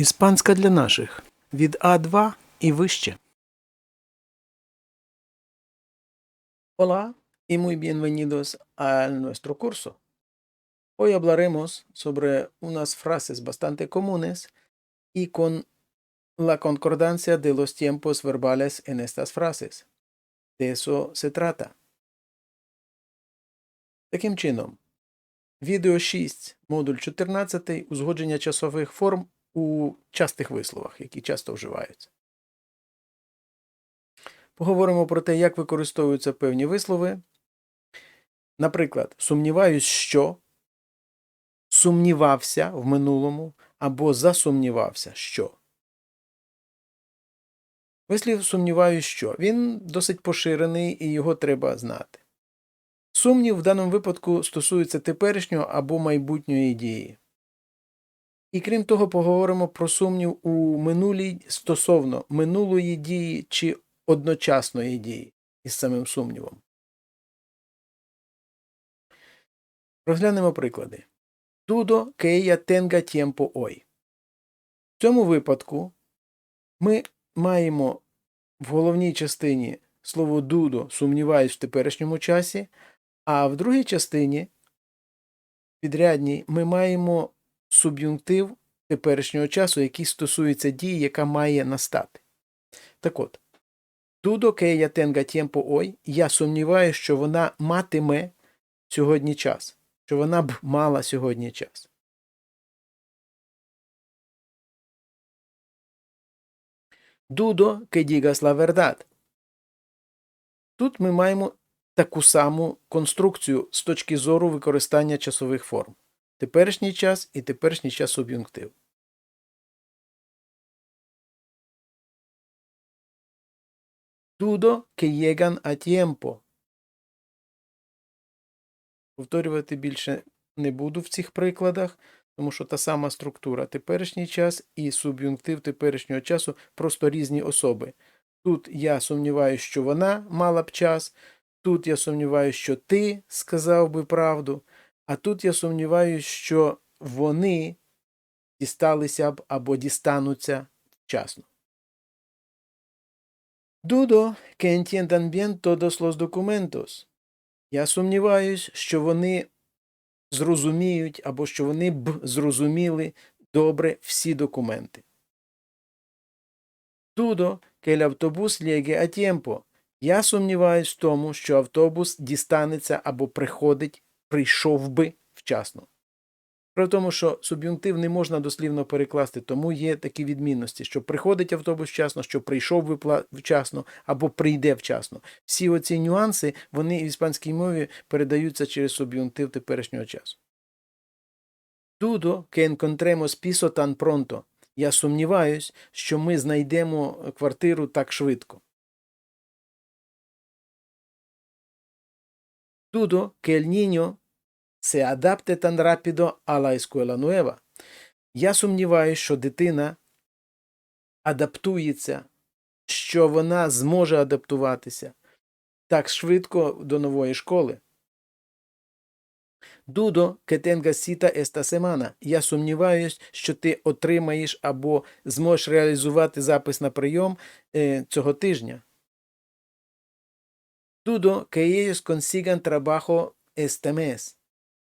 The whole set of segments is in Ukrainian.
Іспанська для наших від А2 і вище. Hola y muy bienvenidos a nuestro curso. Hoy hablaremos sobre unas frases bastante comunes y con la concordancia de los tiempos verbales en estas frases. De eso se trata. Таким чином, відео 6, модуль 14, узгодження часових форм у частих висловах, які часто вживаються. Поговоримо про те, як використовуються певні вислови. Наприклад, сумніваюсь, що, сумнівався в минулому або засумнівався, що. Вислів сумніваюсь, що. Він досить поширений і його треба знати. Сумнів в даному випадку стосується теперішнього або майбутньої дії. І крім того, поговоримо про сумнів у минулій стосовно минулої дії чи одночасної дії із самим сумнівом. Розглянемо приклади. Que ella tenga tiempo hoy. В цьому випадку ми маємо в головній частині слово дудо сумніваюсь в теперішньому часі, а в другій частині підрядній ми маємо суб'юнктив теперішнього часу, який стосується дії, яка має настати. Так от, Дудо que ella tenga tiempo hoy, я сумніваюся, що вона матиме сьогодні час, що вона б мала сьогодні час. Que digas la. Тут ми маємо таку саму конструкцію з точки зору використання часових форм. Теперішній час і теперішній час суб'юнктив. Dudo que llegan. Повторювати більше не буду в цих прикладах, тому що та сама структура теперішній час і суб'юнктив теперішнього часу просто різні особи. Тут я сумніваюся, що вона мала б час, тут я сумніваюся, що ти сказав би правду, а тут я сумніваюся, що вони дісталися б або дістануться вчасно. Dudo que entiendan bien todos los documentos. Я сумніваюсь, що вони зрозуміють або що вони б зрозуміли добре всі документи. Dudo que el autobús llegue a tiempo. Я сумніваюсь в тому, що автобус дістанеться або приходить, прийшов би вчасно. При тому, що суб'юнктив не можна дослівно перекласти, тому є такі відмінності, що приходить автобус вчасно, що прийшов би вчасно або прийде вчасно. Всі оці нюанси, вони в іспанській мові передаються через суб'юнктив теперішнього часу. Dudo que encontremos piso tan pronto. Я сумніваюсь, що ми знайдемо квартиру так швидко. Dudo que el niño se adapte tan rápido a la escuela nueva. Я сумніваюся, що дитина адаптується, що вона зможе адаптуватися так швидко до нової школи. Que tengas cita esta semana. Я сумніваюсь, що ти отримаєш або зможеш реалізувати запис на прийом е, цього тижня. Dudo que ellos consigan trabajo este mes.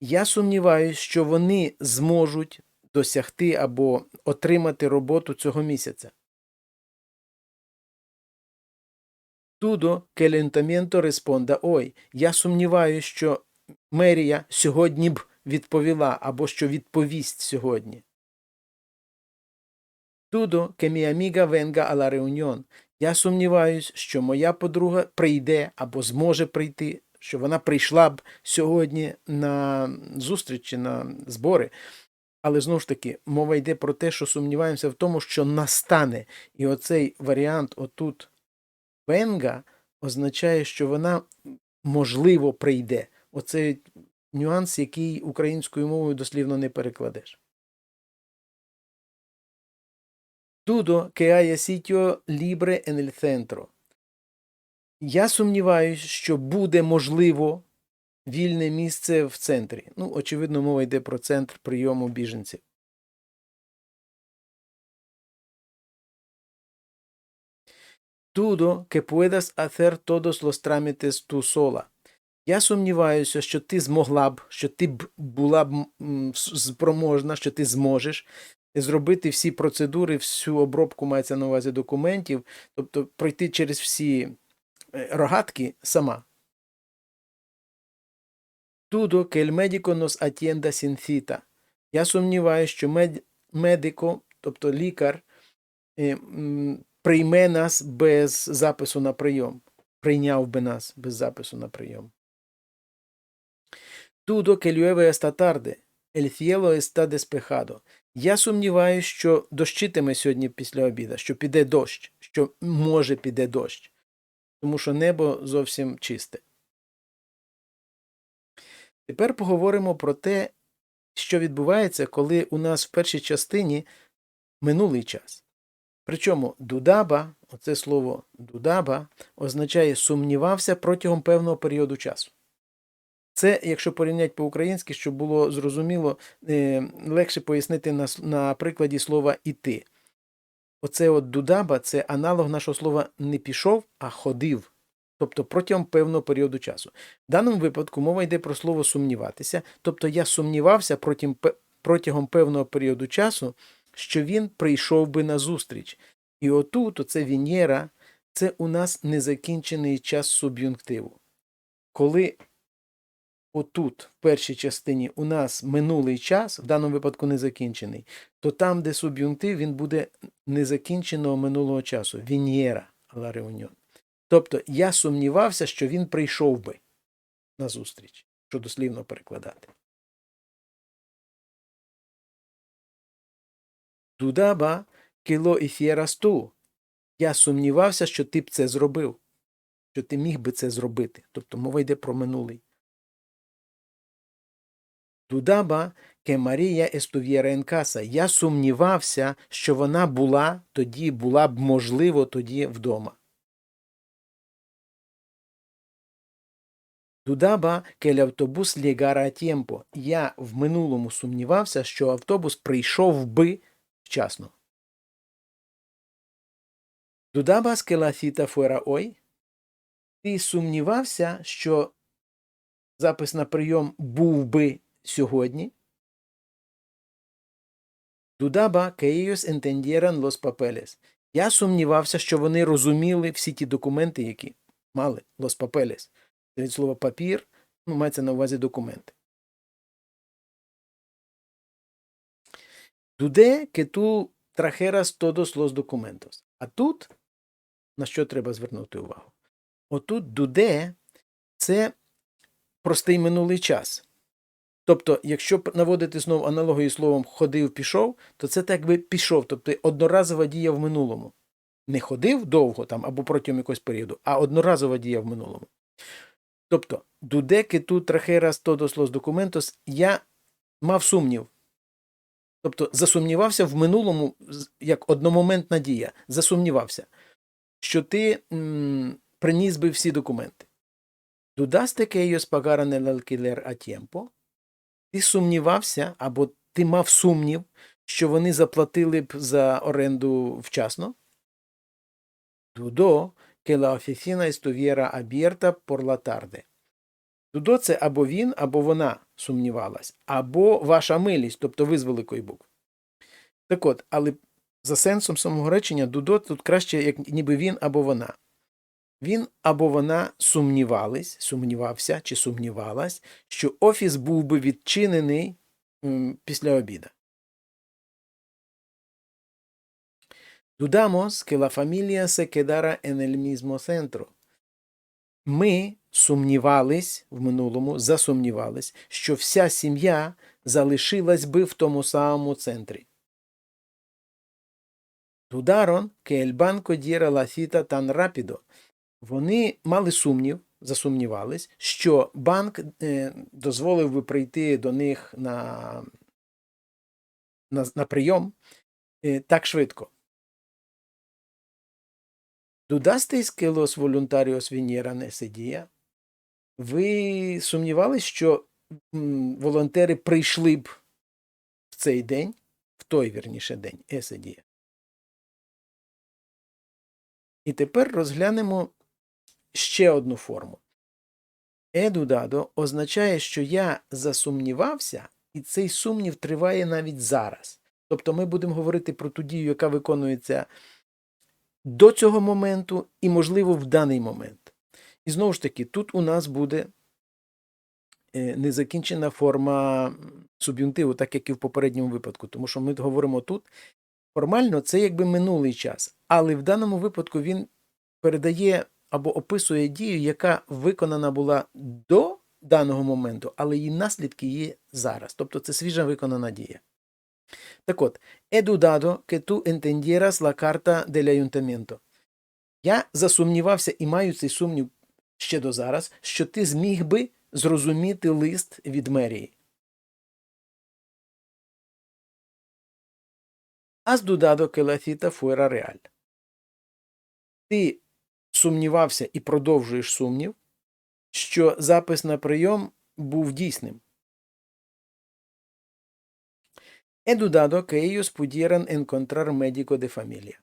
Я сумніваюсь, що вони зможуть досягти або отримати роботу цього місяця. El ayuntamiento responda hoy. Я сумніваюсь, що мерія сьогодні б відповіла або що відповість сьогодні. Que mi amiga venga a la. Я сумніваюсь, що моя подруга прийде або зможе прийти, що вона прийшла б сьогодні на зустріч чи на збори. Але знову ж таки, мова йде про те, що сумніваємося в тому, що настане. І оцей варіант отут venga означає, що вона можливо прийде. Оцей нюанс, який українською мовою дослівно не перекладеш. Dudo que haya sitio libre en el. Я сумніваюся, що буде можливо вільне місце в центрі. Ну, очевидно, мова йде про центр прийому біженців. Dudo que puedas hacer todos los trámites tú sola. Я сумніваюся, що ти змогла б, що ти б була б спроможна, що ти зможеш зробити всі процедури, всю обробку мається на увазі документів, тобто пройти через всі рогатки сама. Dudo que el médico nos atienda. Я сумніваюся, що мед... медико, тобто лікар, е, прийме нас без запису на прийом. Прийняв би нас без запису на прийом. Dudo que llueve esta tarde. El cielo. Я сумніваюся, що дощитиме сьогодні після обіда, що піде дощ, що може піде дощ, тому що небо зовсім чисте. Тепер поговоримо про те, що відбувається, коли у нас в першій частині минулий час. Причому дудаба, оце слово дудаба, означає сумнівався протягом певного періоду часу. Це, якщо порівняти по-українськи, щоб було зрозуміло, е, легше пояснити на, на прикладі слова іти. Оце от дудаба це аналог нашого слова не пішов, а ходив. Тобто протягом певного періоду часу. В даному випадку мова йде про слово сумніватися, тобто я сумнівався протягом, певного періоду часу, що він прийшов би на зустріч. І отут, оце Венера, це у нас незакінчений час суб'юнктиву. Коли отут, в першій частині, у нас минулий час, в даному випадку незакінчений, то там, де суб'юнктив, він буде незакінченого минулого часу. Венера, ла реуніон. Тобто я сумнівався, що він прийшов би на зустріч, що дослівно перекладати. Дудаба кіло іфєрас ту. Я сумнівався, що ти б це зробив, що ти міг би це зробити. Тобто мова йде про минулий. Дудаба ке Марія естув'єра енкаса. Я сумнівався, що вона була тоді, була б можливо тоді вдома. Дудаба el автобус a tiempo. Я в минулому сумнівався, що автобус прийшов би вчасно. Дудабас que la cita fuera. Ти сумнівався, що запис на прийом був би сьогодні. Дудаба que ellos los papeles. Я сумнівався, що вони розуміли всі ті документи, які мали los papeles. Це від слова папір, ну, мається на увазі документи. Дуде que tú trajeras todos los. А тут на що треба звернути увагу? Отут дуде це простий минулий час. Тобто, якщо наводити знову аналогію словом ходив, пішов, то це так би пішов, тобто одноразова дія в минулому. Не ходив довго там або протягом якогось періоду, а одноразова дія в минулому. Тобто, дудеки тут трахерас los documentos, я мав сумнів. Тобто засумнівався в минулому як одномоментна дія. Засумнівався, що ти м, приніс би всі документи. Pagaran el alquiler a tiempo? Ти сумнівався, або ти мав сумнів, що вони заплатили б за оренду вчасно? Dudó que la oficina estuviera abierta por la tarde. Дудо це або він, або вона сумнівалась, або ваша милість, тобто ви з великої букви. Так от, але за сенсом самого речення, Дудо тут краще, як ніби він або вона. Він або вона сумнівались, сумнівався чи сумнівалась, що офіс був би відчинений після обіда. Dudamos que la familia se quedara en el mismo centro. Ми сумнівались в минулому, засумнівались, що вся сім'я залишилась би в тому самому центрі. Dudaron que el banco diera la cita tan rápido. Вони мали сумнів, засумнівались, що банк е, дозволив би прийти до них на, на, на прийом е, так швидко. Dudasteis que los voluntarios vinieran ese? Ви сумнівались, що волонтери прийшли б в цей день, в той вірніше день, día? І тепер розглянемо ще одну форму. Едудадо означає, що я засумнівався, і цей сумнів триває навіть зараз. Тобто ми будемо говорити про ту дію, яка виконується до цього моменту і, можливо, в даний момент. І знову ж таки, тут у нас буде е, незакінчена форма суб'юнктиву, так як і в попередньому випадку, тому що ми говоримо тут. Формально це якби минулий час, але в даному випадку він передає або описує дію, яка виконана була до даного моменту, але її наслідки є зараз. Тобто це свіжа виконана дія. Так от, he dudado que tú entendieras la carta del ayuntamiento. Я засумнівався і маю цей сумнів ще до зараз, що ти зміг би зрозуміти лист від мерії. Has dudado que la cita. Ти сумнівався і продовжуєш сумнів, що запис на прийом був дійсним. He dudado que ellos médico de familia.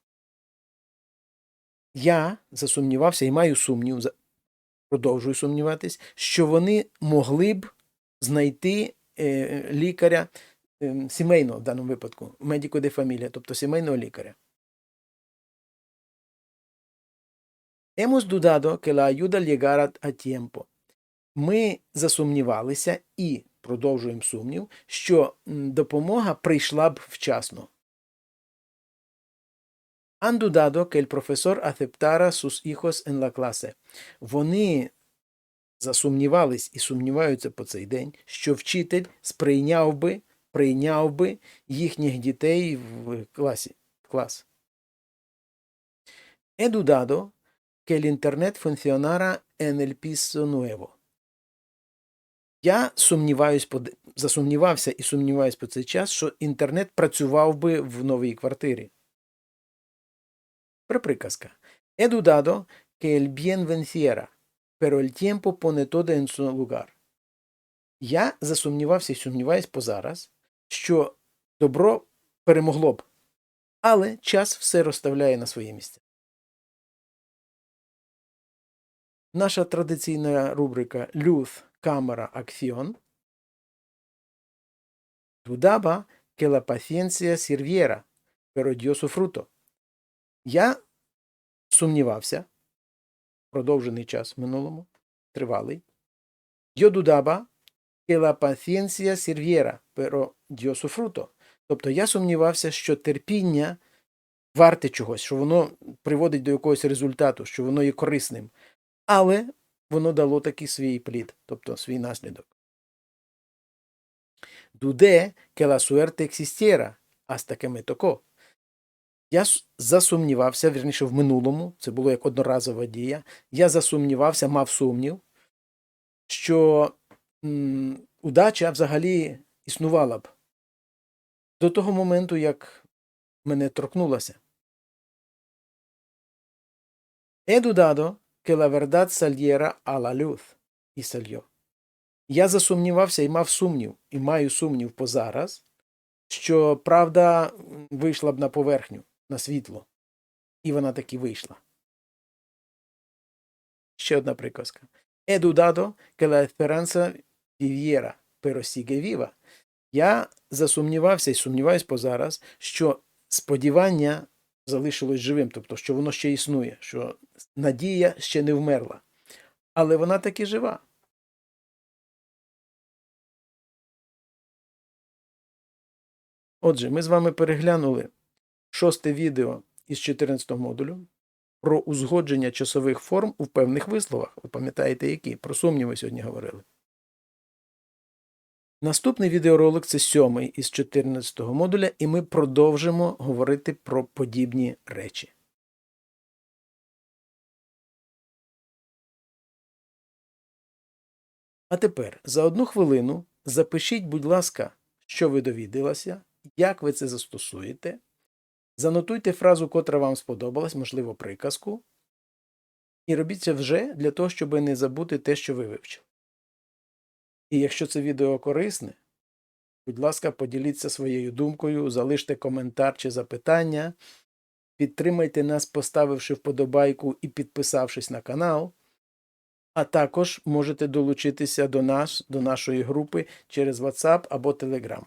Я засумнівався і маю сумнів, продовжую сумніватись, що вони могли б знайти е, лікаря е, сімейного в даному випадку, медико де фамілія, тобто сімейного лікаря. Hemos dudado que la ayuda llegara a tiempo. Ми засумнівалися і продовжуємо сумнів, що допомога прийшла б вчасно. Han dudado que el profesor aceptara sus hijos en la clase. Вони засумнівались і сумніваються по цей день, що вчитель сприйняв би, прийняв би їхніх дітей в класі. клас. He dudado que el internet funcionara en el piso nuevo. Я сумніваюсь, засумнівався і сумніваюсь по цей час, що інтернет працював би в новій квартирі. Приприказка. He dudado que el bien venciera, pero el tiempo pone todo en su lugar. Я засумнівався і сумніваюсь позараз, що добро перемогло б, але час все розставляє на свої місця. Наша традиційна рубрика Люth, камера, акціон. Dudaba que la paciencia sirviera, pero. Я сумнівався, продовжений час в минулому, тривалий. Yo dudaba que la paciencia sirviera, pero. Тобто я сумнівався, що терпіння варте чогось, що воно приводить до якогось результату, що воно є корисним. Але воно дало такий свій плід, тобто свій наслідок. Dudé que la suerte existiera, hasta. Я засумнівався, вірніше, в минулому, це було як одноразова дія. Я засумнівався, мав сумнів, що м, удача взагалі існувала б до того моменту, як мене торкнулася. Dudado que la verdad saliera a la luz, і salió. Я засумнівався і мав сумнів, і маю сумнів позараз, що правда вийшла б на поверхню, на світло. І вона таки вийшла. Ще одна приказка. He dudado que la esperanza viviera, pero sigue viva. Я засумнівався і сумніваюсь позараз, що сподівання залишилось живим, тобто, що воно ще існує, що надія ще не вмерла. Але вона таки жива. Отже, ми з вами переглянули шосте відео із 14 модулю про узгодження часових форм у певних висловах. Ви пам'ятаєте, які? Про сумніви сьогодні говорили. Наступний відеоролик це сьомий із 14 модуля, і ми продовжимо говорити про подібні речі. А тепер за одну хвилину запишіть, будь ласка, що ви довідалися, як ви це застосуєте. Занотуйте фразу, котра вам сподобалась, можливо, приказку. І робіть це вже для того, щоб не забути те, що ви вивчили. І якщо це відео корисне, будь ласка, поділіться своєю думкою, залиште коментар чи запитання. Підтримайте нас, поставивши вподобайку і підписавшись на канал. А також можете долучитися до нас, до нашої групи через WhatsApp або Telegram.